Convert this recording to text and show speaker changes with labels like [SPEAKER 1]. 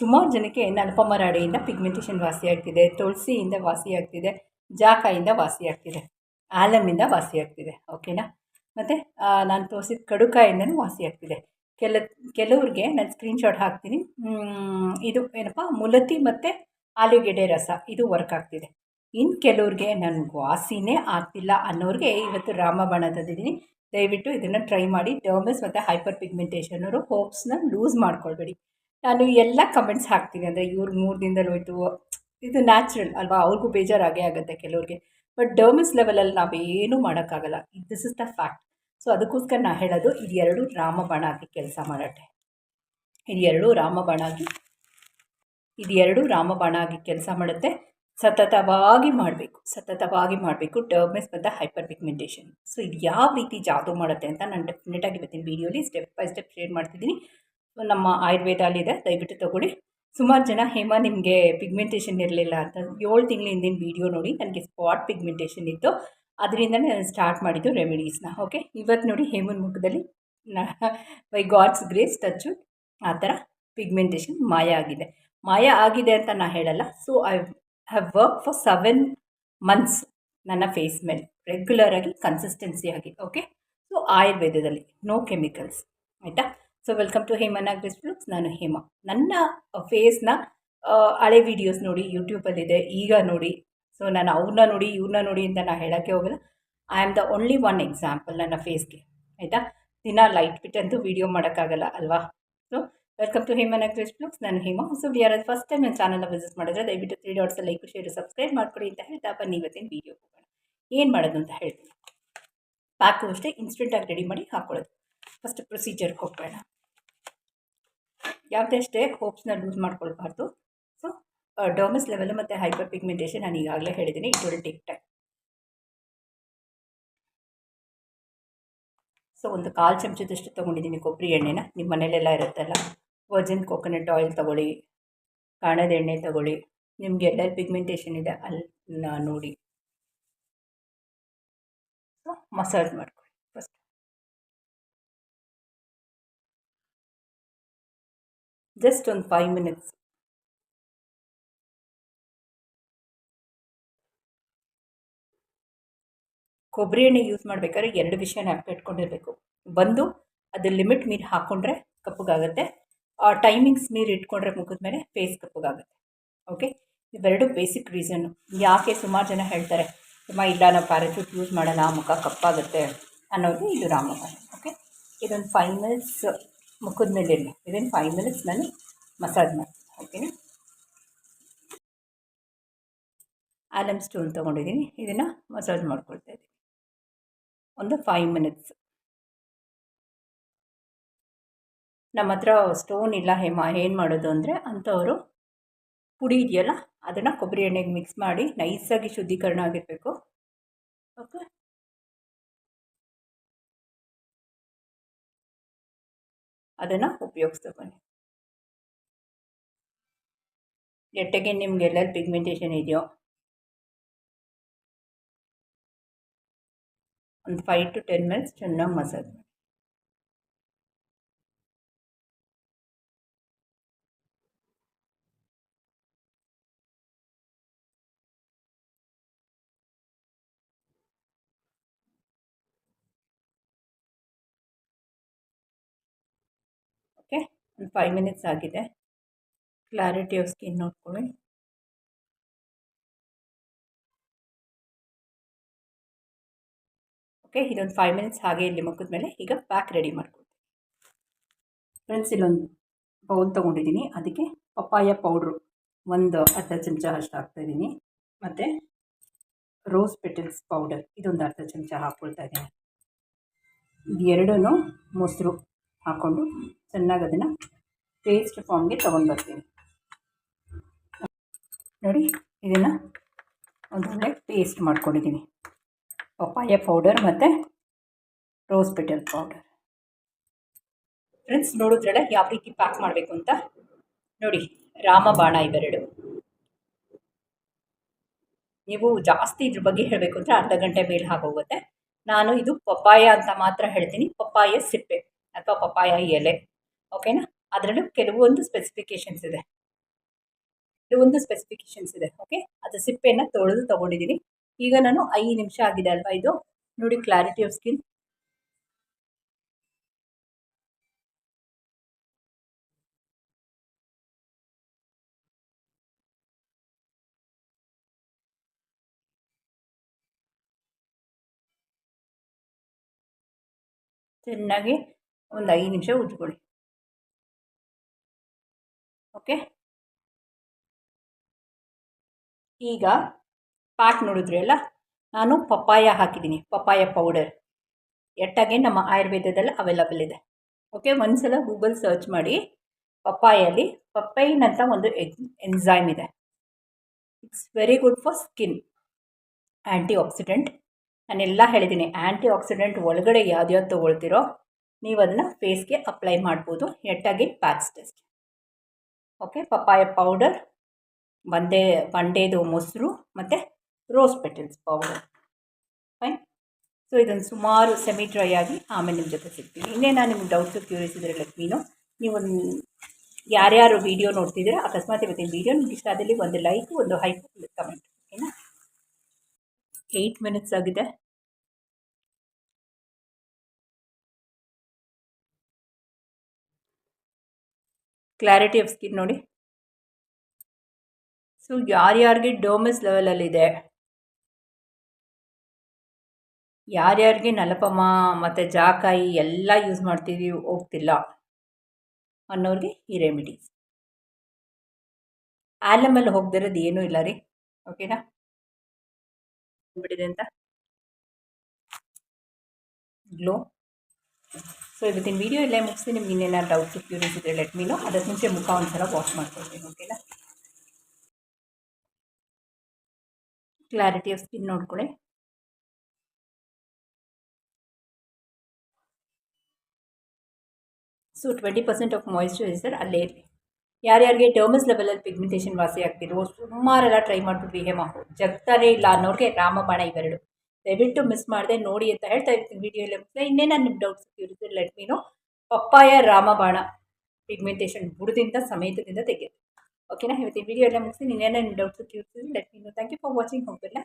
[SPEAKER 1] ಸುಮಾರು ಜನಕ್ಕೆ ನಲ್ಪಮರಾಡಿಯಿಂದ ಪಿಗ್ಮೆಂಟೇಷನ್ ವಾಸಿ ಆಗ್ತಿದೆ ತುಳಸಿಯಿಂದ ವಾಸಿ ಆಗ್ತಿದೆ ಜಾಕಾಯಿಂದ ವಾಸಿ ಆಗ್ತಿದೆ ಆಲಮಿಂದ ವಾಸಿ ಆಗ್ತಿದೆ ಓಕೆನಾ ಮತ್ತು ನಾನು ತೋರಿಸಿದ ಕಡುಕಾಯಿಂದನೂ ವಾಸಿ ಆಗ್ತಿದೆ ಕೆಲ, ಕೆಲವ್ರಿಗೆ ನಾನು ಸ್ಕ್ರೀನ್ಶಾಟ್ ಹಾಕ್ತೀನಿ. ಇದು ಏನಪ್ಪ, ಮುಲತಿ ಮತ್ತು ಆಲೂಗೆಡ್ಡೆ ರಸ, ಇದು ವರ್ಕ್ ಆಗ್ತಿದೆ. ಇನ್ನು ಕೆಲವ್ರಿಗೆ ನನಗೆ ವಾಸಿನೇ ಆಗ್ತಿಲ್ಲ ಅನ್ನೋರಿಗೆ ಇವತ್ತು ರಾಮಬಾಣ ತಂದಿದ್ದೀನಿ ದಯವಿಟ್ಟು ಇದನ್ನು ಟ್ರೈ ಮಾಡಿ ಡರ್ಮಸ್ ಮತ್ತು ಹೈಪರ್ ಪಿಗ್ಮೆಂಟೇಷನ್ ಅವರು ಹೋಪ್ಸ್ನ ಲೂಸ್ ಮಾಡ್ಕೊಳ್ಬೇಡಿ. ನಾನು ಎಲ್ಲ ಕಮೆಂಟ್ಸ್ ಹಾಕ್ತೀನಿ. ಅಂದರೆ ಇವ್ರು ಮೂರು ದಿನದಲ್ಲಿ ಹೋಯ್ತು, ಇದು ನ್ಯಾಚುರಲ್ ಅಲ್ವಾ? ಅವ್ರಿಗೂ ಬೇಜಾರಾಗೇ ಆಗುತ್ತೆ ಕೆಲವ್ರಿಗೆ. ಬಟ್ ಡರ್ಮಿಸ್ ಲೆವೆಲಲ್ಲಿ ನಾವೇನೂ ಮಾಡೋಕ್ಕಾಗಲ್ಲ. This is the fact so ಅದಕ್ಕೋಸ್ಕರ ನಾನು ಹೇಳೋದು, ಇದು ಎರಡು ರಾಮಬಾಣ ಆಗಿ ಕೆಲಸ ಮಾಡತ್ತೆ. ಇದು ಎರಡು ರಾಮಬಾಣ ಆಗಿ, ಇದು ಎರಡು ರಾಮಬಾಣ ಆಗಿ ಕೆಲಸ ಮಾಡುತ್ತೆ. ಸತತವಾಗಿ ಮಾಡಬೇಕು. ಸತತವಾಗಿ ಮಾಡಬೇಕು. ಡರ್ಮೆಸ್ ಮತ್ತು ಹೈಪರ್ ಪಿಗ್ಮೆಂಟೇಷನ್ ಸೊ ಇದು ಯಾವ ರೀತಿ ಜಾದು ಮಾಡುತ್ತೆ ಅಂತ ನಾನು ಡೆಫಿನೆಟಾಗಿ ಇವತ್ತಿನ ವೀಡಿಯೋಲಿ ಸ್ಟೆಪ್ ಬೈ ಸ್ಟೆಪ್ ಶೇರ್ ಮಾಡ್ತಿದ್ದೀನಿ. ಸೊ ನಮ್ಮ ಆಯುರ್ವೇದಲ್ಲಿದೆ ದಯವಿಟ್ಟು ತಗೊಳ್ಳಿ. ಸುಮಾರು ಜನ ಹೇಮ ನಿಮಗೆ ಪಿಗ್ಮೆಂಟೇಷನ್ ಇರಲಿಲ್ಲ ಅಂತ ಏಳು ತಿಂಗಳ ಹಿಂದಿನ ವೀಡಿಯೋ ನೋಡಿ ನನಗೆ ಸ್ಪಾಟ್ ಪಿಗ್ಮೆಂಟೇಷನ್ ಇತ್ತು. ಅದರಿಂದನೇ ನಾನು ಸ್ಟಾರ್ಟ್ ಮಾಡಿದ್ದು ರೆಮಿಡೀಸ್ನ ಓಕೆ ಇವತ್ತು ನೋಡಿ ಹೇಮನ್ ಮುಖದಲ್ಲಿ ಬೈ ಗಾಡ್ಸ್ ಗ್ರೇಸ್ ಟಚ್ಚು ಆ ಥರ ಪಿಗ್ಮೆಂಟೇಷನ್ ಮಾಯ ಆಗಿದೆ. ಮಾಯ ಆಗಿದೆ ಅಂತ ನಾನು ಹೇಳಲ್ಲ. So I have work for seven months ನನ್ನ ಫೇಸ್ ಮೇಲೆ. ರೆಗ್ಯುಲರಾಗಿ ಕನ್ಸಿಸ್ಟೆನ್ಸಿಯಾಗಿ ಓಕೆ ಸೊ ಆಯುರ್ವೇದದಲ್ಲಿ ನೋ ಕೆಮಿಕಲ್ಸ್ ಆಯಿತಾ? ಸೊ ವೆಲ್ಕಮ್ ಟು ಹೇಮನ ಬ್ಲೂಕ್ಸ್ ನಾನು ಹೇಮ. ನನ್ನ ಫೇಸ್ನ ಹಳೆ ವೀಡಿಯೋಸ್ ನೋಡಿ ಯೂಟ್ಯೂಬಲ್ಲಿದೆ ಈಗ ನೋಡಿ. ಸೊ ನಾನು ಅವ್ರನ್ನ ನೋಡಿ, ಇವ್ರನ್ನ ನೋಡಿ ಅಂತ ನಾನು ಹೇಳೋಕ್ಕೆ ಹೋಗಲ್ಲ. I am the only one example ನನ್ನ ಫೇಸ್ಗೆ ಆಯಿತಾ? ದಿನ ಲೈಟ್ ಬಿಟ್ಟಂತೂ ವೀಡಿಯೋ ಮಾಡೋಕ್ಕಾಗಲ್ಲ, ಅಲ್ವಾ? ಸೊ ವೆಲ್ಕಮ್ ಟು ಹೇಮಾ ನಾಗ್ರೆಸ್ ಬ್ಲಾಗ್ಸ್ ನಾನು ಹೇಮ. ಸೊ ಯಾರಾದ್ರು ಫಸ್ಟ್ ಟೈಮ್ ನನ್ನ ಚಾನಲ್ನ ವಿಸಿಟ್ ಮಾಡಿದ್ರೆ, ದಯವಿಟ್ಟು three dots like share subscribe ಮಾಡ್ಕೊಡಿ ಅಂತ ಹೇಳ್ತಾ ಬನ್ನಿ ಇವತ್ತಿನ ವಿಡಿಯೋ ಏನು ಮಾಡೋದು ಅಂತ ಹೇಳ್ತೀನಿ. ಪ್ಯಾಕು ಅಷ್ಟೇ ಇನ್ಸ್ಟೆಂಟಾಗಿ ರೆಡಿ ಮಾಡಿ ಹಾಕ್ಕೊಳ್ಳೋದು. ಫಸ್ಟ್ ಪ್ರೊಸೀಜರ್ಗೆ ಹೋಗೋಣ ಯಾವುದೇ ಅಷ್ಟೇ ಹೋಪ್ಸ್ನ ಲೂಸ್ ಮಾಡ್ಕೊಳ್ಬಾರ್ದು. ಸೊ ಡೋಮಸ್ ಲೆವೆಲ್ ಮತ್ತು ಹೈಪರ್ ಪಿಗ್ಮೆಂಟೇಷನ್ ನಾನು ಈಗಾಗಲೇ ಹೇಳಿದ್ದೀನಿ. It will take time so ಒಂದು ಕಾಲು ಚಮಚದಷ್ಟು ತೊಗೊಂಡಿದ್ದೀನಿ ಕೊಬ್ಬರಿ ಎಣ್ಣೆನ. ನಿಮ್ಮ ಮನೇಲೆಲ್ಲ ಇರುತ್ತಲ್ಲ? ವರ್ಜಿನ್ ಕೋಕೋನಟ್ ಆಯಿಲ್ ತೊಗೊಳ್ಳಿ. ಕಾಣದ ಎಣ್ಣೆ ತೊಗೊಳ್ಳಿ. ನಿಮಗೆ ಎಲ್ಲೆಲ್ಲಿ ಪಿಗ್ಮೆಂಟೇಷನ್ ಇದೆ ಅಲ್ಲಿ ನೋಡಿ. ಸೊ ಮಸಾಜ್ ಮಾಡ್ಕೊಳ್ಳಿ ಜಸ್ಟ್ ಒಂದು ಫೈವ್ ಮಿನಿಟ್ಸ್ ಕೊಬ್ಬರಿ ಎಣ್ಣೆ ಯೂಸ್ ಮಾಡಬೇಕಾದ್ರೆ ಎರಡು ವಿಷಯ ಇಟ್ಕೊಂಡಿರಬೇಕು. ಬಂದು ಅದು ಲಿಮಿಟ್ ಮೀರಿ ಹಾಕ್ಕೊಂಡ್ರೆ ಕಪ್ಪಗಾಗುತ್ತೆ. ಆ ಟೈಮಿಂಗ್ಸ್ ಮೀರಿ ಇಟ್ಕೊಂಡ್ರೆ ಮುಖದ ಮೇಲೆ ಫೇಸ್ ಕಪ್ಪಗಾಗುತ್ತೆ. ಓಕೆ ಇವೆರಡು ಬೇಸಿಕ್ ರೀಸನ್ನು ಯಾಕೆ ಸುಮಾರು ಜನ ಹೇಳ್ತಾರೆ, ಅಮ್ಮ, ಇಲ್ಲ ನಾವು ಪ್ಯಾರಾಚೂಟ್ ಯೂಸ್ ಮಾಡೋಣ ಮುಖ ಕಪ್ಪಾಗುತ್ತೆ ಅನ್ನೋದು ಇದು ರಾಮಬಾಣ ಓಕೆ ಇದೊಂದು ಫೈವ್ ಮಿನಿಟ್ಸ್ ಮುಖದ ಮೇಲೆ ಇರಲಿ ಇದನ್ನು ಫೈವ್ ಮಿನಿಟ್ಸ್ ನಾನು ಮಸಾಜ್ ಮಾಡ್ತೀನಿ ಓಕೆನಾ ಆಲಮ್ ಸ್ಟೋನ್ ತೊಗೊಂಡಿದ್ದೀನಿ. ಇದನ್ನು ಮಸಾಜ್ ಮಾಡ್ಕೊಳ್ತಾ ಇದ್ದೀನಿ. ಒಂದು ಫೈವ್ ಮಿನಿಟ್ಸ್ ನಮ್ಮ ಹತ್ರ ಸ್ಟೋನ್ ಇಲ್ಲ ಹೇಮ, ಏನು ಮಾಡೋದು ಅಂದರೆ ಅಂಥವರು ಪುಡಿ ಇದೆಯಲ್ಲ, ಅದನ್ನು ಕೊಬ್ಬರಿ ಎಣ್ಣೆಗೆ ಮಿಕ್ಸ್ ಮಾಡಿ ನೈಸಾಗಿ ಶುದ್ಧೀಕರಣ ಆಗಿರಬೇಕು. ಓಕೆ ಅದನ್ನು ಉಪಯೋಗಿಸ್ತಾ ಬನ್ನಿ ಎಟ್ಟೆಗೆ ನಿಮ್ಗೆ ಎಲ್ಲೆಲ್ಲಿ ಪಿಗ್ಮೆಂಟೇಷನ್ ಇದೆಯೋ? ಒಂದು ಫೈವ್ ಟು ಟೆನ್ ಮಿನಿಟ್ಸ್ ಚೆನ್ನಾಗಿ ಮಸಾಜ್ ಮಾಡಿ. ಒಂದು ಫೈವ್ ಮಿನಿಟ್ಸ್ ಆಗಿದೆ. ಕ್ಲಾರಿಟಿ ಆಫ್ ಸ್ಕಿನ್ ನೋಡ್ಕೊಳ್ಳಿ. ಓಕೆ ಇದೊಂದು ಫೈವ್ ಮಿನಿಟ್ಸ್ ಹಾಗೆ ಇಲ್ಲಿ ಮುಖದ ಮೇಲೆ ಈಗ ಪ್ಯಾಕ್ ರೆಡಿ ಮಾಡ್ಕೊಳ್ತೀನಿ. ಫ್ರೆಂಡ್ಸ್ ಇಲ್ಲೊಂದು ಬೌಲ್ ತೊಗೊಂಡಿದ್ದೀನಿ. ಅದಕ್ಕೆ ಪಪ್ಪಾಯ ಪೌಡ್ರು ಒಂದು ಅರ್ಧ ಚಮಚ ಅಷ್ಟು ಹಾಕ್ತಾಯಿದ್ದೀನಿ ಮತ್ತು ರೋಸ್ ಪೆಟಲ್ಸ್ ಪೌಡರ್ ಇದೊಂದು ಅರ್ಧ ಚಮಚ ಹಾಕ್ಕೊಳ್ತಾ ಇದ್ದೀನಿ. ಇದು ಎರಡೂ ಮೊಸರು ಹಾಕ್ಕೊಂಡು ಚೆನ್ನಾಗಿ ಅದನ್ನು ಪೇಸ್ಟ್ ಫಾರ್ಮ್ಗೆ ತೊಗೊಂಡು ಬರ್ತೀನಿ. ನೋಡಿ, ಇದನ್ನು ಒಂದೊಳ್ಳೆ ಪೇಸ್ಟ್ ಮಾಡ್ಕೊಂಡಿದ್ದೀನಿ ಪಪ್ಪಾಯ ಪೌಡರ್ ಮತ್ತು ರೋಸ್ ಪೆಟಲ್ ಪೌಡರ್ ಫ್ರೆಂಡ್ಸ್ ನೋಡಿದ್ರಲ್ಲ, ಯಾವ ರೀತಿ ಪ್ಯಾಕ್ ಮಾಡಬೇಕು ಅಂತ? ನೋಡಿ, ರಾಮಬಾಣ ಇವೆರಡು. ನೀವು ಜಾಸ್ತಿ ಇದ್ರ ಬಗ್ಗೆ ಹೇಳಬೇಕು ಅಂದರೆ ಅರ್ಧ ಗಂಟೆ ಮೇಲೆ ಆಗೋಗುತ್ತೆ ನಾನು ಇದು ಪಪ್ಪಾಯ ಅಂತ ಮಾತ್ರ ಹೇಳ್ತೀನಿ. ಪಪ್ಪಾಯ ಸಿಪ್ಪೆ. ಅಥವಾ ಪಪ್ಪಾಯ ಎಲೆ. ಓಕೆನಾ ಅದರಲ್ಲೂ ಕೆಲವೊಂದು ಸ್ಪೆಸಿಫಿಕೇಷನ್ಸ್ ಇದೆ. ಕೆಲವೊಂದು ಸ್ಪೆಸಿಫಿಕೇಶನ್ಸ್ ಇದೆ. ಓಕೆ ಅದು ಸಿಪ್ಪೆಯನ್ನು ತೊಳೆದು ತೊಗೊಂಡಿದ್ದೀನಿ ಈಗ ನಾನು ಐದು ನಿಮಿಷ ಆಗಿದೆ ಅಲ್ವಾ ಇದು? ನೋಡಿ ಕ್ಲಾರಿಟಿ ಆಫ್ ಸ್ಕಿನ್ ಚೆನ್ನಾಗಿ ಒಂದು ಐದು ನಿಮಿಷ ಉಜ್ಕೊಳ್ಳಿ ಓಕೆ ಈಗ ಪ್ಯಾಕ್ ನೋಡಿದ್ರಿ ಅಲ್ಲ? ನಾನು ಪಪ್ಪಾಯ ಹಾಕಿದ್ದೀನಿ, ಪಪ್ಪಾಯ ಪೌಡರ್ ಎಟ್ಟಾಗೆ ನಮ್ಮ ಆಯುರ್ವೇದದಲ್ಲಿ ಅವೈಲಬಲ್ ಇದೆ. ಓಕೆ ಒಂದ್ಸಲ ಗೂಗಲ್ ಸರ್ಚ್ ಮಾಡಿ, ಪಪ್ಪಾಯಲ್ಲಿ ಪಪ್ಪೈನ್ ಅಂತ ಒಂದು ಎನ್ಸೈಮ್ ಇದೆ. It's very good for skin antioxidant ನಾನೆಲ್ಲ ಹೇಳಿದ್ದೀನಿ ಆ್ಯಂಟಿ ಆಕ್ಸಿಡೆಂಟ್ ಒಳಗಡೆ ಯಾವ್ದು ಯಾವ್ದು ತೊಗೊಳ್ತಿರೋ ನೀವು ಅದನ್ನು ಫೇಸ್ಗೆ ಅಪ್ಲೈ ಮಾಡ್ಬೋದು. ನೆಟ್ಟಾಗಿ packs test okay papaya powder ಒಂದೇ ಬಂಡೇದು ಮೊಸರು, ಮತ್ತು rose petals powder fine so ಇದನ್ನು ಸುಮಾರು ಸೆಮಿ ಡ್ರೈ ಆಗಿ ಆಮೇಲೆ ನಿಮ್ಮ ಜೊತೆ ಸಿಗ್ತೀನಿ. ಇನ್ನೇ ನಾನು ನಿಮ್ಗೆ ಡೌಟ್ಸು ಕ್ಯೂರಿಯಸ್ ಇದ್ದರೆ ಲಕ್ಷ್ಮೀನು ನೀವು ಯಾರ್ಯಾರು ವೀಡಿಯೋ ನೋಡ್ತಿದ್ದೀರಾ, ಅಕಸ್ಮಾತ್ ಇವತ್ತಿನ ವೀಡಿಯೋ ನಿಮ್ಗೆ ಇಷ್ಟ ಆದಲ್ಲಿ ಒಂದು ಲೈಕ್ ಒಂದು ಹೈಪ್ ಕಮೆಂಟ್ ಓಕೆನಾ ಏಯ್ಟ್ ಮಿನಿಟ್ಸ್ ಆಗಿದೆ. ಕ್ಲಾರಿಟಿ ಆಫ್ ಸ್ಕಿನ್ ನೋಡಿ. ಸೊ ಯಾರ್ಯಾರಿಗೆ ಡೋಮಸ್ ಲೆವೆಲಲ್ಲಿದೆ ಯಾರ್ಯಾರಿಗೆ ನಲಪಮ ಮತ್ತು ಜಾಕಾಯಿ ಎಲ್ಲ ಯೂಸ್ ಮಾಡ್ತೀವಿ ಹೋಗ್ತಿಲ್ಲ ಅನ್ನೋರಿಗೆ ಈ ರೆಮಿಡೀಸ್ ಆಲಮಲ್ಲಿ ಹೋಗ್ದಿರೋದು ಏನೂ ಇಲ್ಲ ರೀ. ಓಕೆನಾ ಬಿಟ್ಟಿದೆ ಅಂತ? ಗ್ಲೋ ಸೊ ಇವತ್ತಿನ ವೀಡಿಯೋ ಇಲ್ಲೇ ಮುಗಿಸಿ ನಿಮ್ಗೆ ಇನ್ನೇನಾರು ಡೌಟ್ಸ್ ಕ್ಯೂರಿಯಸ್ ಇದ್ದರೆ ಲೆಟ್ ಮೀನು ಅದಕ್ಕೆ ಮುಂಚೆ ಮುಖ ಒಂದ್ಸಲ ವಾಶ್ ಮಾಡ್ಕೊಳ್ತೀನಿ ಓಕೆನಾ ಕ್ಲಾರಿಟಿ ಆಫ್ ಸ್ಕಿನ್ ನೋಡ್ಕೊಳ್ಳಿ so twenty percent of moisturiser ಅಲ್ಲೇ ಇರಲಿ. ಯಾರ್ಯಾರಿಗೆ ಟರ್ಮಸ್ ಲೆವೆಲಲ್ಲಿ ಪಿಗ್ಮೆಂಟೇಷನ್ ವಾಸಿ ಆಗ್ತಿದ್ರು ಸುಮಾರೆಲ್ಲ ಟ್ರೈ ಮಾಡಿಬಿಟ್ವಿ ಹೇಮ ಜಗ್ತಾನೇ ಇಲ್ಲ ಅನ್ನೋರಿಗೆ ರಾಮಬಾಣ ಇವೆರಡು. ದಯವಿಟ್ಟು ಮಿಸ್ ಮಾಡಿದೆ ನೋಡಿ ಅಂತ ಹೇಳ್ತಾ ಇರ್ತೀನಿ ಮುಗಿಸಿದೆ ಇನ್ನೇನು ನಿಮ್ಮ ಡೌಟ್ಸ್ ಇರುತ್ತೆ ಲೆಟ್ ಮೀನು ಪಪ್ಪಾಯ ರಾಮಬಾಣ ಪಿಗ್ಮೆಂಟೇಷನ್ ಬುಡದಿಂದ ಸಮೇತದಿಂದ ತೆಗೆಯುತ್ತೆ. ಓಕೆನಾ ಇವತ್ತಿನ ವೀಡಿಯೋ ಎಲ್ಲ ಮುಗಿಸಿ ಇನ್ನೇನು ನಿಮ್ಮ ಡೌಟ್ಸ್ ಇರುತ್ತೆ ಲೆಟ್ ಮೀನು ಥ್ಯಾಂಕ್ ಯು ಫಾರ್ ವಾಚಿಂಗ್ ಹೋಗ್ತಿಲ್ಲ